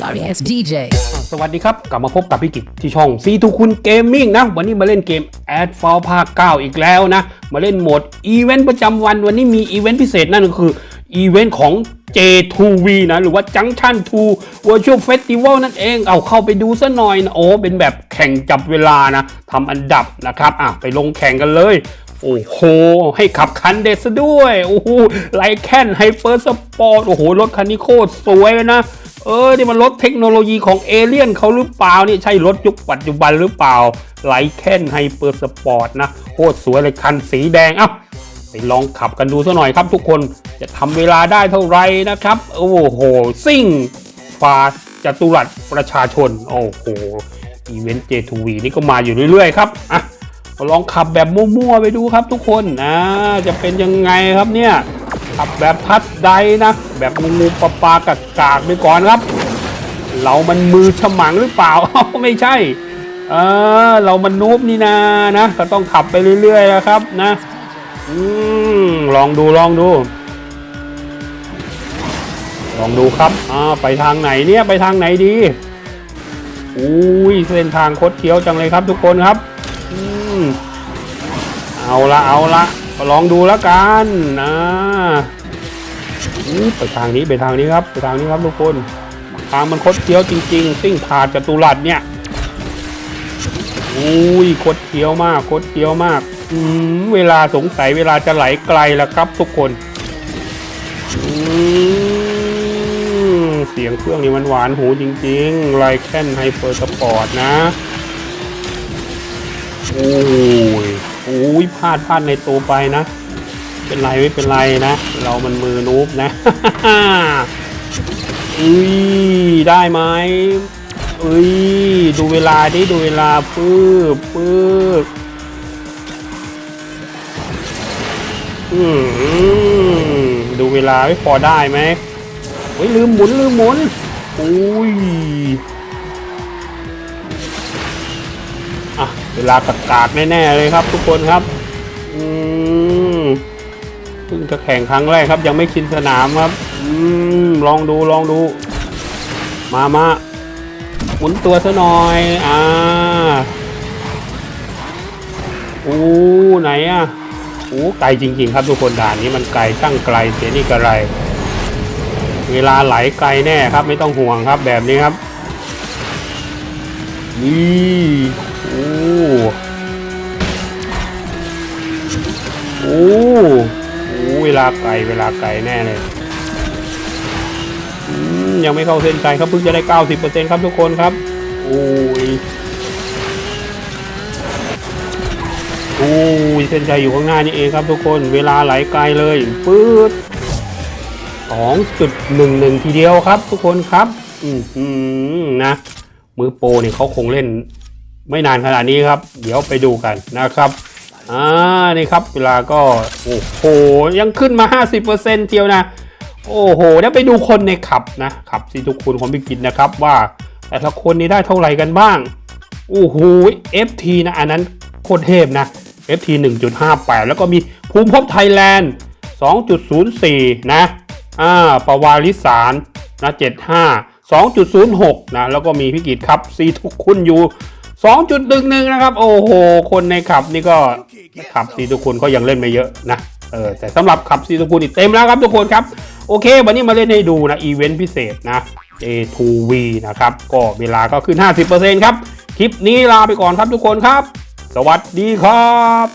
Sorry ass DJ. สวัสดีครับ กลับมาพบกับพี่กิจที่ช่องซีทูคุณเกมมิ่งนะ วันนี้มาเล่นเกม a d f a l ภาค 9 อีกแล้วนะ มาเล่นโหมดอีเวนต์ประจำวัน วันนี้มีอีเวนต์พิเศษนั่นก็คืออีเวนต์ของ J2V นะ หรือว่า Junction 2 Virtual Festival นั่นเอง เอาเข้าไปดูซะหน่อยนะ โอ้ เป็นแบบแข่งจับเวลานะทำอันดับนะครับ อะ ไปลงแข่งกันเลยโอ้โห ให้ขับคันเด็ดซะด้วย โอ้โหไลแคนไฮเปอร์สปอร์ต โอ้โห รถคันนี้โคตรสวยเลยนะเออนี่มันรถเทคโนโลยีของเอเลี่ยนเขาหรือเปล่านี่ใช่รถยุคปัจจุบันหรือเปล่าไลแคนไฮเปอร์สปอร์ตนะโคตรสวยเลยคันสีแดงเอ้าไปลองขับกันดูซะหน่อยครับทุกคนจะทำเวลาได้เท่าไรนะครับ โอ้โหซิ่งฟ้าจัตุรัสประชาชน โอ้โหอีเวนต์ J2V นี่ก็มาอยู่เรื่อยๆครับอะมาลองขับแบบมั่วๆไปดูครับทุกคนนะจะเป็นยังไงครับเนี่ย ขับแบบพัดไดนะ แบบงูงูปลาปลากากกากไปก่อนครับ เรามันมือฉมังหรือเปล่า ไม่ใช่ เออ เรามันนูบนี่นานะ ก็ต้องขับไปเรื่อยๆนะครับนะอืมลองดูลองดู ลองดูครับอ่าไปทางไหนเนี่ยไปทางไหนดีอุ้ยเส้นทางคดเคี้ยวจังเลยครับทุกคนครับ อืมเอาละเอาละ ก็ลองดูแล้วกันนะอู้ไปทางนี้ไปทางนี้ครับไปทางนี้ครับทุกคนทางมันคดเคี้ยวจริง ๆ ซิ่งผ่านจตุรัสเนี่ยอุ้ยคดเคี้ยวมากคดเคี้ยวมากอืมเวลาสงสัยเวลาจะไหลไกลแล้วครับทุกคนอืมเสียงเครื่องนี่มันหวานหูจริงๆไลแคนไฮเปอร์สปอร์ตนะโอ้ อ้ยพลาดพลาดในตัวไปนะ เป็นไรไม่เป็นไรนะ เรามันมือนูบนะอุ้ยได้ไหมอุ้ยดูเวลาดิดูเวลาปื๊บปื๊บอืมดูเวลาไม่พอได้ไหมเฮ้ยลืมหมุนลืมหมุนอุ้ย เวลากากากๆแน่ๆเลยครับ ทุกคนครับ อืมเพิ่งจะแข่งครั้งแรกครับ ยังไม่ชินสนามครับ อืมลองดูลองดู มามาหมุนตัวซะหน่อย อ่าอู้ไหนอะอู้ไกลจริง ๆ ครับทุกคนด่านนี้มันไกลช่างไกลเสียนี่กระไร เวลาไหลไกลแน่ครับ ไม่ต้องห่วงครับแบบนี้ครับนี่ โอ้โอ้โอ้เวลาไกลเวลาไกลแน่เลยยังไม่เข้าเส้นชัยครับเพิ่งจะได้90%ครับทุกคนครับ โอ้ยโอ้ยเส้นชัยอยู่ข้างหน้านี่เองครับทุกคน เวลาไหลไกลเลยปื๊ด2.11ทีเดียวครับ ทุกคนครับ อืมนะ มือโปรเนี่ยเขาคงเล่นไม่นานขนาดนี้ครับ เดี๋ยวไปดูกันนะครับ อ่านี่ครับเวลาก็โอ้โหยังขึ้นมา 50%เทียวนะ โอ้โหเดี๋ยวไปดูคนในขับนะขับสิทุกคนของพิกิจนะครับว่าแต่ละคนนี้ได้เท่าไหร่กันบ้างโอ้โห FT นะอันนั้นโคตรเทพนะ FT 1.58 แล้วก็มีภูมิภพไทยแลนด์ 2.04 นะอ่าปวาริสารนะ 75 2.06 นะ แล้วก็มีพิกิจครับซีทุกคุณอยู่ สองจุดหนึ่งนะครับ โอ้โห คนในขับนี่ก็ขับซีทุกคนก็ยังเล่นไม่เยอะนะเออแต่สำหรับขับซีตุคุณอีกเต็มแล้วครับทุกคนครับ โอเค วันนี้มาเล่นให้ดูนะ อีเวนต์พิเศษนะ A2V นะครับ ก็เวลาก็ขึ้น 50%ครับ คลิปนี้ลาไปก่อนครับทุกคนครับ สวัสดีครับ